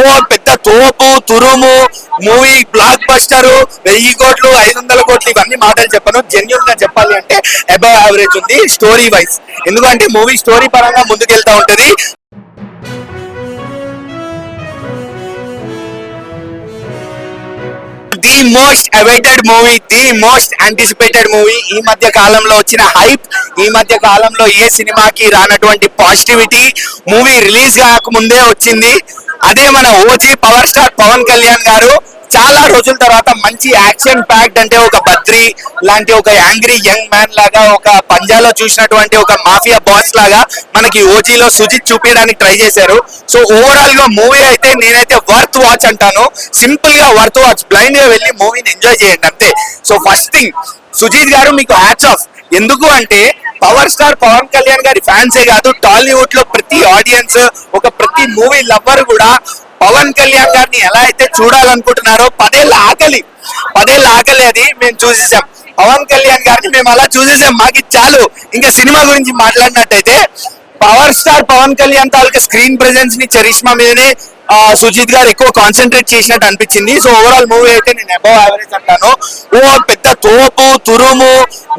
ఓ పెద్ద తోపు తురుము మూవీ బ్లాక్ బస్టర్ వెయ్యి కోట్లు ఐదు వందల కోట్లు ఇవన్నీ మాటలు చెప్పను. జెన్యున్గా చెప్పాలి అంటే అబౌవ్ యావరేజ్ ఉంది స్టోరీ వైజ్ ఎందుకంటే మూవీ స్టోరీ పరంగా ముందుకెళ్తా ఉంటది. The most awaited movie the most anticipated movie ఈ మధ్య కాలంలో వచ్చిన హైప్ ఈ మధ్య కాలంలో ఏ సినిమాకి రానటువంటి పాజిటివిటీ మూవీ రిలీజ్ కాక ముందే వచ్చింది. అదే మన OG power star Pavan Kalyan గారు చాలా రోజుల తర్వాత మంచి యాక్షన్ ప్యాక్డ్ అంటే ఒక బద్రి లాంటి ఒక యాంగ్రీ యంగ్ మ్యాన్ లాగా ఒక పంజాలో చూసినటువంటి ఒక మాఫియా బాస్ లాగా మనకి ఓజీలో సుజిత్ చూపించడానికి ట్రై చేశారు. సో ఓవరాల్గా మూవీ అయితే నేనైతే వర్త్ వాచ్ అంటాను. సింపుల్గా వర్త్ వాచ్ బ్లైండ్గా వెళ్ళి మూవీని ఎంజాయ్ చేయండి అంతే. సో ఫస్ట్ థింగ్ సుజిత్ గారు మీకు హ్యాట్స్ ఆఫ్ ఎందుకు అంటే పవర్ స్టార్ పవన్ కళ్యాణ్ గారి ఫ్యాన్సే కాదు టాలీవుడ్లో ప్రతి ఆడియన్స్ ఒక ప్రతి మూవీ లవ్వర్ కూడా పవన్ కళ్యాణ్ గారిని ఎలా అయితే చూడాలనుకుంటున్నారో పదేళ్ళ ఆకలి. పదేళ్ళ ఆకలి అది మేము చూసేసాం. పవన్ కళ్యాణ్ గారిని మేము అలా చూసేసాం. మాకు చాలు. ఇంకా సినిమా గురించి మాట్లాడినట్టయితే పవర్ స్టార్ పవన్ కళ్యాణ్ తాలూకా స్క్రీన్ ప్రెజెన్స్ని చరిష్మా మీదనే సుజిత్ గారు ఎక్కువ కాన్సన్ట్రేట్ చేసినట్టు అనిపించింది. సో ఓవరాల్ మూవీ అయితే నేను అబౌవ్ యావరేజ్ అంటాను. ఓ పెద్ద తోపు తురుము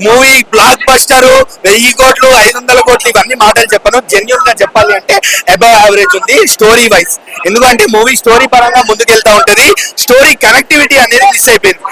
మూవీ బ్లాక్ బస్టర్ వెయ్యి కోట్లు ఐదు వందల కోట్లు ఇవన్నీ మాటలు చెప్పను. జెన్యున్గా చెప్పాలి అంటే అబౌవ్ యావరేజ్ ఉంది స్టోరీ వైజ్ ఎందుకంటే మూవీ స్టోరీ పరంగా ముందుకెళ్తా ఉంటది. స్టోరీ కనెక్టివిటీ అనేది మిస్ అయిపోయింది.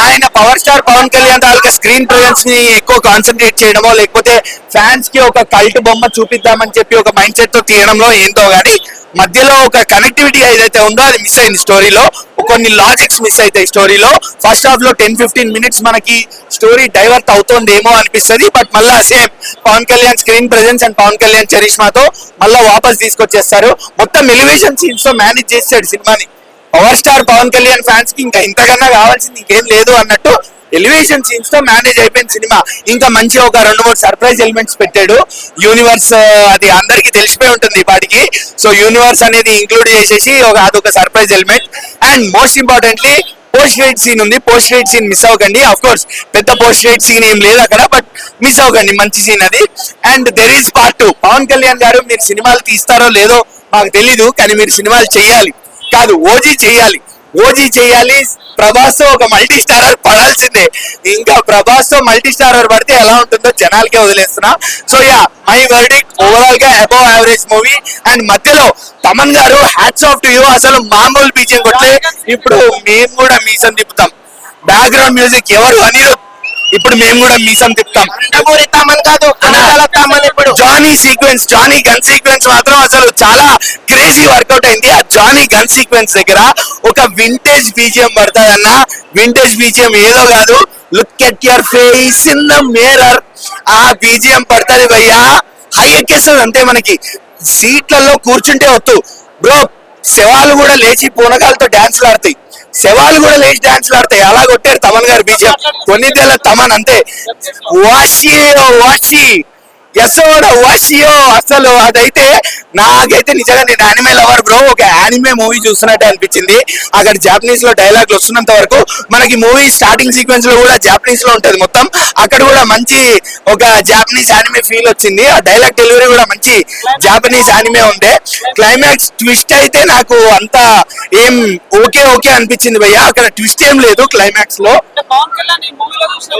ఆయన పవర్ స్టార్ పవన్ కళ్యాణ్ తాలూకా స్క్రీన్ ప్రజెన్స్ని ఎక్కువ కాన్సన్ట్రేట్ చేయడమో లేకపోతే ఫ్యాన్స్కి ఒక కల్ట్ బొమ్మ చూపిద్దామని చెప్పి ఒక మైండ్ సెట్తో తీయడంలో ఏంటో గానీ మధ్యలో ఒక క్రియేటివిటీ ఏదైతే ఉందో అది మిస్ అయింది స్టోరీలో కొన్ని లాజిక్స్ మిస్ అవుతాయి స్టోరీలో ఫస్ట్ హాఫ్లో టెన్ ఫిఫ్టీన్ మినిట్స్ మనకి స్టోరీ డైవర్ట్ అవుతోందేమో అనిపిస్తుంది. బట్ మళ్ళా same Pavan Kalyan screen presence and Pavan Kalyan చరిష్మాతో మళ్ళా వాపస్ తీసుకొచ్చేస్తారు. మొత్తం ఎలివేషన్ సీన్స్తో మేనేజ్ చేశాడు సినిమాని. పవర్ స్టార్ పవన్ కళ్యాణ్ ఫ్యాన్స్కి ఇంకా ఇంతకన్నా కావాల్సింది ఇంకేం లేదు అన్నట్టు ఎలివేషన్ సీన్స్తో మేనేజ్ అయిపోయిన సినిమా. ఇంకా మంచి ఒక రెండు మూడు సర్ప్రైజ్ ఎలిమెంట్స్ పెట్టాడు. యూనివర్స్ uh, అది అందరికి తెలిసిపోయి ఉంటుంది వాటికి సో యూనివర్స్ అనేది ఇంక్లూడ్ చేసేసి ఒక అదొక surprise element and most importantly post rate scene ఉంది. పోస్ట్ రేట్ సీన్ మిస్ అవ్వకండి. అఫ్ కోర్స్ పెద్ద పోస్ట్ క్రెడిట్ సీన్ ఏం లేదు అక్కడ బట్ మిస్ అవ్వకండి. మంచి సీన్ అది. And there is part two Pavan Kalyan గారు మీరు సినిమాలు తీస్తారో లేదో మాకు తెలీదు కానీ మీరు సినిమాలు చేయాలి కాదు ఓజీ చేయాలి ఓజీ చేయాలి. ప్రభాస్తో ఒక మల్టీ స్టారర్ పడాల్సిందే. ఇంకా ప్రభాస్తో మల్టీ స్టారర్ పడితే ఎలా ఉంటుందో జనాలకే వదిలేస్తున్నా. సో యా మై వర్డిక్ ఓవరాల్గా అబౌవ్ యావరేజ్ మూవీ అండ్ మధ్యలో తమన్ గారు హ్యాట్స్ ఆఫ్ టు యూ అసలు మామూలు బీజియం కొట్లే ఇప్పుడు మేము కూడా మీసం తిప్పుతాం. బ్యాక్గ్రౌండ్ మ్యూజిక్ ఎవరు అనిరుద్ ఇప్పుడు మేము కూడా మీసం తిప్పుతాం. తమన్ కాదు అనాథల తమన్ ఇప్పుడు. Johnny sequence Johnny gun sequence మాత్రం అసలు చాలా క్రేజీ వర్కౌట్ అయింది. ఆ జానీ గన్ సీక్వెన్స్ దగ్గర ఒక వింటేజ్ బీజిఎం పడుతుందన్న వింటేజ్ బీజిఎం ఏదో కాదు. Look at your face in the mirror ఆ బీజిఎం పడుతుంది భయ్యా. హై ఎక్కేస్తుంది అంతే మనకి. సీట్లలో కూర్చుంటే వద్దు బ్రో శవాలు కూడా లేచి పూనకాలతో డాన్స్లు ఆడతాయి. శవాలు కూడా లేచి డాన్స్లు ఆడతాయి. అలా కొట్టారు తమన్ గారు బీజిఎం కొన్నిదేళ్ళ తమన్ అంతే వాషి వాషి ఎస్ఓడ వాషియో అసలు అదైతే నాకైతే నిజంగా నేను యానిమే లవర్ బ్రో ఒక యానిమే మూవీ చూస్తున్నట్టు అనిపించింది. అక్కడ జాపనీస్లో డైలాగ్లు వస్తున్నంత వరకు మనకి మూవీ స్టార్టింగ్ సీక్వెన్స్లో కూడా జాపనీస్లో ఉంటది మొత్తం. అక్కడ కూడా మంచి ఒక జాపనీస్ యానిమే ఫీల్ వచ్చింది. ఆ డైలాగ్ డెలివరీ కూడా మంచి జాపనీస్ యానిమే ఉండే. క్లైమాక్స్ ట్విస్ట్ అయితే నాకు అంత ఏం ఓకే ఓకే అనిపించింది భయ్య. అక్కడ ట్విస్ట్ ఏం లేదు క్లైమాక్స్లో. పవన్ కళ్యాణ్ ఈ మూవీలో చూసిన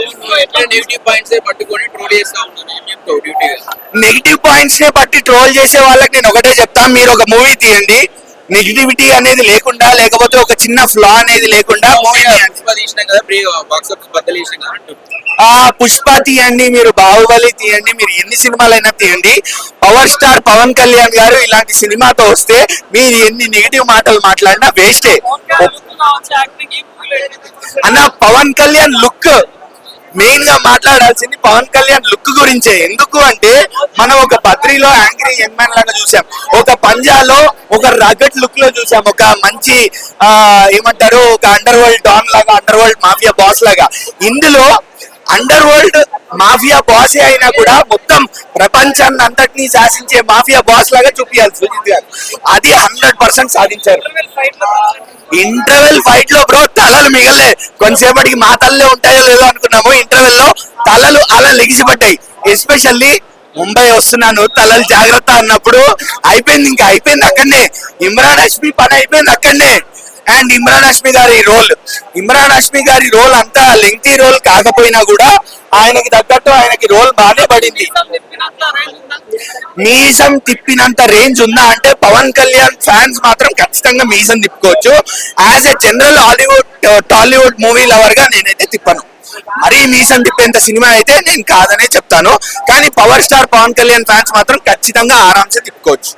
నెగిటివ్ పాయింట్స్ పట్టుకొని ట్రోల్ చేస్తా ఉన్నాను ఏం చెప్తావు డ్యూటీగా నెగిటివ్ పాయింట్స్ నే బట్టి ట్రోల్ చేసే వాళ్ళకి నేను ఒకటే చెప్తాను మీరు ఒక మూవీ తీయండి. నెగిటివిటీ అనేది లేకుండా లేకపోతే ఒక చిన్న ఫ్లా అనేది లేకుండా మూవీ. ఆ పుష్ప తీయండి మీరు బాహుబలి తీయండి మీరు ఎన్ని సినిమాలైనా తీయండి. పవర్ స్టార్ పవన్ కళ్యాణ్ గారు ఇలాంటి సినిమాతో వస్తే మీరు ఎన్ని నెగిటివ్ మాటలు మాట్లాడినా వేస్టే అన్న పవన్ కళ్యాణ్ లుక్ మెయిన్గా మాట్లాడాల్సింది పవన్ కళ్యాణ్ లుక్ గురించే. ఎందుకు అంటే మనం ఒక బద్రీలో యాంగ్రీ యంగ్ మ్యాన్ లాగా చూసాం. ఒక పంజాలో ఒక రగట్ లుక్లో చూసాం. ఒక మంచి ఆ ఏమంటారు ఒక అండర్ వరల్డ్ డాన్ లాగా అండర్ వరల్డ్ మాఫియా బాస్ లాగా. ఇందులో అండర్ వరల్డ్ మాఫియా బాసే అయినా కూడా మొత్తం ప్రపంచాన్ని అంతటినీ శాసించే మాఫియా బాస్ లాగా చూపించాలి సుజిత్ గారు. అది హండ్రెడ్ పర్సెంట్ సాధించారు. ఇంటర్వెల్ ఫైట్లో బ్రో తలలు మిగలే కొంతసేపటికి మా తల్లే ఉంటాయో లేదో అనుకున్నాము. ఇంటర్వెల్లో తలలు అలా లెగిసిపడ్డాయి. ఎస్పెషల్లీ ముంబై వస్తున్నాను. తలలు జాగ్రత్త అన్నప్పుడు అయిపోయింది ఇంకా అయిపోయింది అక్కడనే. ఇమ్రాన్ హష్మి పని అయిపోయింది అక్కడనే. అండ్ ఇమ్రాన్ హష్మి గారి రోల్ ఇమ్రాన్ హష్మి గారి రోల్ అంతా లెంగ్తీ రోల్ కాకపోయినా కూడా ఆయనకి తగ్గట్టు ఆయనకి రోల్ బాగానే పడింది. మీసం తిప్పినంత రేంజ్ ఉందా అంటే పవన్ కళ్యాణ్ ఫ్యాన్స్ మాత్రం ఖచ్చితంగా మీసం తిప్పుకోవచ్చు. As a general Hollywood Tollywood movie లవర్గా నేనైతే తిప్పను. మరీ మీసం తిప్పేంత సినిమా అయితే నేను కాదనే చెప్తాను. కానీ power star Pavan Kalyan fans మాత్రం ఖచ్చితంగా ఆరామ్సే తిప్పుకోవచ్చు.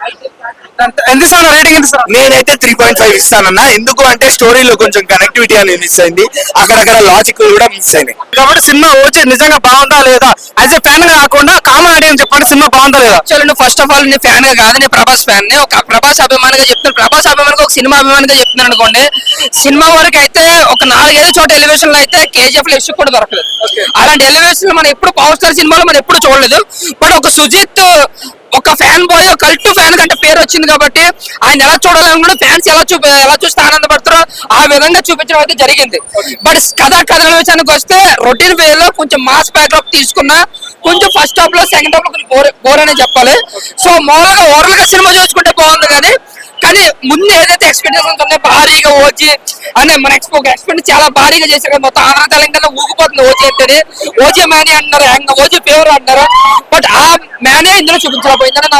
ఎంత ఇస్తారు? రేటింగ్ ఎంత ఇస్తారు? నేనైతే త్రీ పాయింట్ ఫైవ్ ఇస్తానన్నా. ఎందుకు అంటే స్టోరీలో కొంచెం కనెక్టివిటీ అనేది మిస్ అయింది. అక్కడక్కడ లాజిక్ కూడా మిస్ అయినాయి. కాబట్టి సినిమా వచ్చి నిజంగా బాగుందా లేదా? యాజ్ ఎ ఫ్యాన్ కాకుండా కామన్ ఐడియా చెప్పండి సినిమా బాగుందా లేదా? యాక్చువల్లీ ఫస్ట్ ఆఫ్ ఆల్ నేను ఫ్యాన్గా కాదు నేను ప్రభాస్ ఫ్యాన్ని. ఒక ప్రభాస్ అభిమానిగా చెప్తున్నాను ప్రభాస్ అభిమానిగా ఒక సినిమా అభిమానిగా చెప్తున్నాను అనుకోండి సినిమా వరకు అయితే ఒక నాలుగైదు చోట ఎలివేషన్లో అయితే కేజీఎఫ్లో ఇష్యూ కూడా దొరకలేదు. అలాంటి ఎలివేషన్ మనం ఎప్పుడు పవర్ స్టార్ సినిమాలో మనం ఎప్పుడు చూడలేదు. బట్ ఒక సుజిత్ ఒక ఫ్యాన్ బాయ్ ఒక కల్ట్ ఫ్యాన్ కంటే పేరు వచ్చింది కాబట్టి ఆయన ఎలా చూడాలనుకుంటే ఫ్యాన్స్ ఎలా చూపి ఎలా చూస్తే ఆనందపడతారో ఆ విధంగా చూపించడం అయితే జరిగింది. బట్ కథా కథల విషయానికి వస్తే రొటీన్ వే లో కొంచెం మాస్ బ్యాక్డ్రాప్ తీసుకున్నా కొంచెం ఫస్ట్ హాఫ్లో సెకండ్ హాఫ్లో కొంచెం బోర్ బోర్ అనే చెప్పాలి. సో మామూలుగా ఓవరాల్గా సినిమా చూసుకుంటే బాగుంది కానీ కానీ ముందు ఏదైతే ఎక్స్పెక్టేషన్స్ ఉన్నాయో భారీగా ఓచి అని మన ఎక్స్పో ఎక్స్పెక్ట్ చాలా భారీగా చేశారు కదా మొత్తం ఆంధ్ర తెలంగాణ ఊగిపోతుంది ఓజీ అంటేనే. ఓజీ మేనే అంటున్నారు యాంగ్ ఓజీ ఫేవర్ అంటారు బట్ ఆ మేనే ఇందులో చూపించలేకపోయిందని నా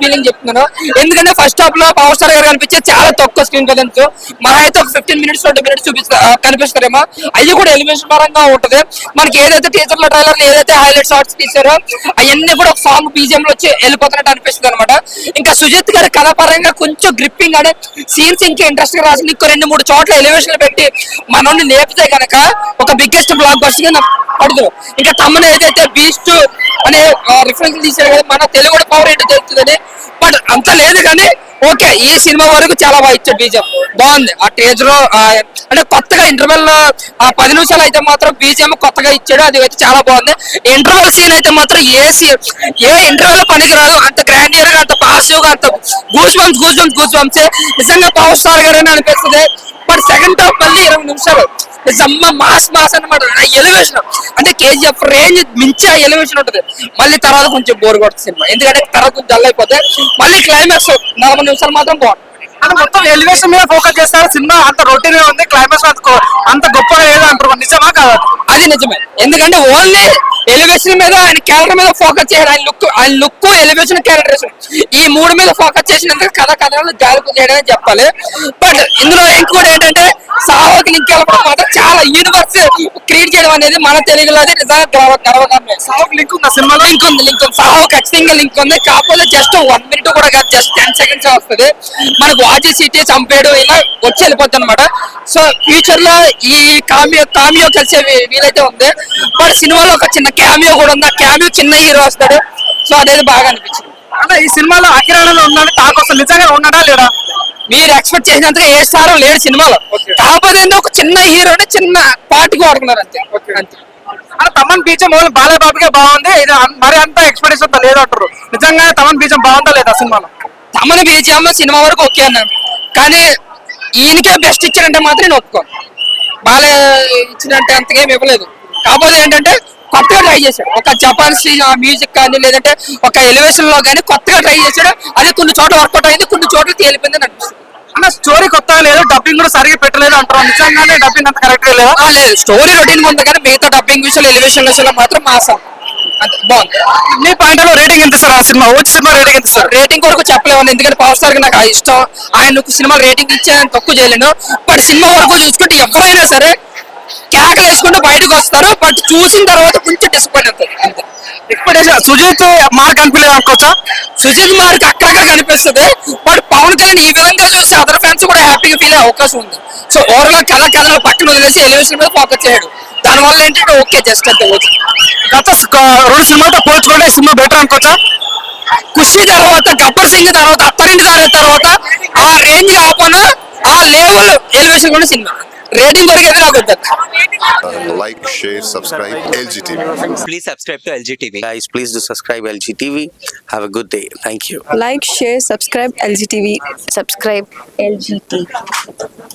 ఫీలింగ్ చెప్తున్నాను. ఎందుకంటే ఫస్ట్ హాఫ్లో పవర్ స్టార్ గారు కనిపించే చాలా తక్కువ స్క్రీన్ ప్రజెన్స్ మన అయితే ఒక ఫిఫ్టీన్ మినిట్స్ ట్వంటీ మినిట్స్ చూపిస్తా కనిపిస్తారేమో. అవి కూడా ఎలివేషన్ పరంగా ఉంటది. మనకి ఏదైతే టీచర్లో ట్రైలర్ ఏదైతే హైలైట్ షార్ట్స్ తీసారో అవన్నీ కూడా ఒక సాంగ్ బీజిఎం లో వచ్చి వెళ్ళిపోతున్నట్టు అనిపిస్తుంది అనమాట. ఇంకా సుజిత్ గారి కథాపరంగా కొంచెం గ్రిప్పింగ్ అనే సీన్స్ ఇంకా ఇంట్రెస్ట్గా రాసింది. ఇంకో రెండు మూడు చోట్ల ఎలివేషన్ పెట్టి మనల్ని లేపితే కనుక ఒక బిగ్గెస్ట్ బ్లాక్ బస్టర్గా పడుతుంది. ఇంకా తమ్ముని ఏదైతే బీస్ట్ అనే రిఫరెన్స్ తీసారు కదా మన తెలుగు పవర్ ఏంటో తెలుస్తుందని బట్ అంత లేదు కానీ ఓకే ఈ సినిమా వరకు చాలా బాగా ఇచ్చాడు బీజం. బాగుంది. ఆ టేజ్లో అంటే కొత్తగా ఇంటర్వెల్లో ఆ పది నిమిషాలు అయితే మాత్రం బీజం కొత్తగా ఇచ్చాడు. అది అయితే చాలా బాగుంది. ఇంటర్వెల్ సీన్ అయితే మాత్రం ఏ సీ- ఏ ఇంటర్వెల్ పనికిరాదు. అంత గ్రాండియర్గా అంత పాజిటివ్గా అంత goosebumps goosebumps goosebumps నిజంగా పవర్ స్టార్ గారని అనిపిస్తుంది. బట్ సెకండ్ హాఫ్ మళ్ళీ ఇరవై నిమిషాలు. నిజమ్మ మాస్ మాస్ అనమాట ఎలివేషన్ అంటే కేజీఎఫ్ రేంజ్ మించి ఆ ఎలివేషన్ ఉంటుంది. మళ్ళీ తర్వాత కొంచెం బోర్ కొడుతుంది సినిమా. ఎందుకంటే తర్వాత కొంచెం డల్ అయిపోతే మళ్ళీ క్లైమాక్స్ నలభై నిమిషాలు మాత్రం బాగుంటుంది అంటే మొత్తం ఎలివేషన్ మీద ఫోకస్ చేస్తారు సినిమా అంత రొటీన్గా ఉంది క్లైమాక్స్ అంత గొప్పగా ఏదో అంటారు నిజమా కాదు? అది నిజమే. ఎందుకంటే ఓన్లీ ఎలివేషన్ మీద ఆయన క్యారెక్టర్ మీద ఫోకస్ చేయడం ఆయన లుక్ ఆయన లుక్ ఎలివేషన్ క్యారెక్టరేషన్ ఈ మూడు మీద ఫోకస్ చేసినందుకు కథ కథలు గాలిపు చేయడమే చెప్పాలి. బట్ ఇందులో ఇంకోటి ఏంటంటే సాహోకి లింక్ వెళ్ళడం మాత్రం చాలా యూనివర్స్ క్రియేట్ చేయడం అనేది మన తెలుగులో అది నిజంగా గర్వ గర్వకారణమే. సాఫ్ లింక్ ఉందా సినిమాలో? లింక్ ఉంది లింక్ ఉంది. సాహో ఖచ్చితంగా లింక్ ఉంది. కాకపోతే జస్ట్ వన్ మినిట్ కూడా కాదు జస్ట్ టెన్ సెకండ్స్ వస్తుంది. మనకు వాచి సిటీ చంపేయడం ఇలా వచ్చి వెళ్ళిపోతుంది అనమాట సో ఫ్యూచర్లో ఈ కామియో కామియో కలిసే వీలైతే ఉంది. బట్ సినిమాలో ఒక చిన్న క్యామియో కూడా ఉంది. ఆ క్యామియో చిన్న హీరో వస్తాడు. సో అదేది బాగా అనిపించింది. అంటే ఈ సినిమాలో అకిరాణలో ఉన్నాడు టాక్ వస్తుంది నిజంగా ఉన్నాడా లేడా? మీరు ఎక్స్పెక్ట్ చేసినంతగా ఏ స్టార్ లేడు సినిమాలో. కాకపోతే ఒక చిన్న హీరోని చిన్న పార్టీకి వాడుకున్నారు అంతే. అంతే. అంటే తమన్ బీజం ఓన్లీ బాలయ్య బాబుకే బాగుంది. ఇది మరి అంత ఎక్స్పెక్టేషన్ లేదు అంటారు. నిజంగా తమన్ బీజం బాగుందా లేదా సినిమాలో? తమను బీజిఎం సినిమా వరకు ఓకే అన్నాను కానీ ఈయనకే బెస్ట్ ఇచ్చాడంటే మాత్రం నేను ఒప్పుకోను. బాగా ఇచ్చినట్టే అంతగా ఏమి ఇవ్వలేదు. కాకపోతే ఏంటంటే కొత్తగా ట్రై చేశాడు. ఒక జపాన్ మ్యూజిక్ కానీ లేదంటే ఒక ఎలివేషన్లో కానీ కొత్తగా ట్రై చేశాడు. అది కొన్ని చోట్ల వర్కౌట్ అయింది కొన్ని చోట్ల తేలిపోయింది అని అనిపిస్తుంది. అన్న స్టోరీ కొత్తగా లేదు డబ్బింగ్ కూడా సరిగా పెట్టలేదు అంటారు నిజంగానే డబ్బింగ్ అంత కరెక్ట్ లేదా? లేదు. స్టోరీ రొటీన్ ఉంది కానీ మిగతా డబ్బింగ్ విషయాలు ఎలివేషన్ విషయాలు మాత్రం మాసం మీ పాయింట్లో రేటింగ్ ఎంత ఇస్తారు ఆ సినిమా? వచ్చి సినిమా రేటింగ్ ఎంత ఇస్తారు రేటింగ్ కొరకు చెప్పలేము ఎందుకంటే పవర్ స్టార్ నాకు ఆ ఇష్టం. ఆయన సినిమా రేటింగ్ ఇచ్చి ఆయన తక్కువ చేయలేను. బట్ సినిమా వరకు చూసుకుంటే ఎవరైనా సరే కేకలు వేసుకుంటూ బయటకు వస్తారు బట్ చూసిన తర్వాత కొంచెం డిసప్పాయింట్ అవుతుంది అంతే. ఎక్స్పెక్టేషన్ సుజిత్ మార్క్ అనిపించలేదు అనుకోవచ్చా? సుజిత్ మార్క్ అక్కడక్కడ కనిపిస్తుంది బట్ పవన్ కళ్యాణ్ ఈ విధంగా చూసి అదర్ ఫ్యాన్స్ కూడా హ్యాపీగా ఫీల్ అయ్యే అవకాశం ఉంది. సో ఓవరాల్ కళ కళ పక్కన వదిలేసి ఎలివేషన్ మీద ఫోకస్ చేయడు. దానివల్ల ఏంటంటే ఓకే జస్ట్ అంతే ఓకే. గత రెండు సినిమాతో పోల్చుకుంటే ఈ సినిమా బెటర్ అనుకోవచ్చా? కుషి తర్వాత గబ్బర్ సింగ్ తర్వాత అత్తరింటి తర్వాత ఆ రేంజ్ కాకుండా ఆ లెవెల్ ఎలివేషన్ కూడా సినిమా. రేటింగ్ వరకు అయితే నాకు వద్దు Uh, like, share, subscribe. LGTV. please subscribe to LG TV. guys please do subscribe lg tv have a good day thank you like, share, subscribe LGTV. subscribe LGT.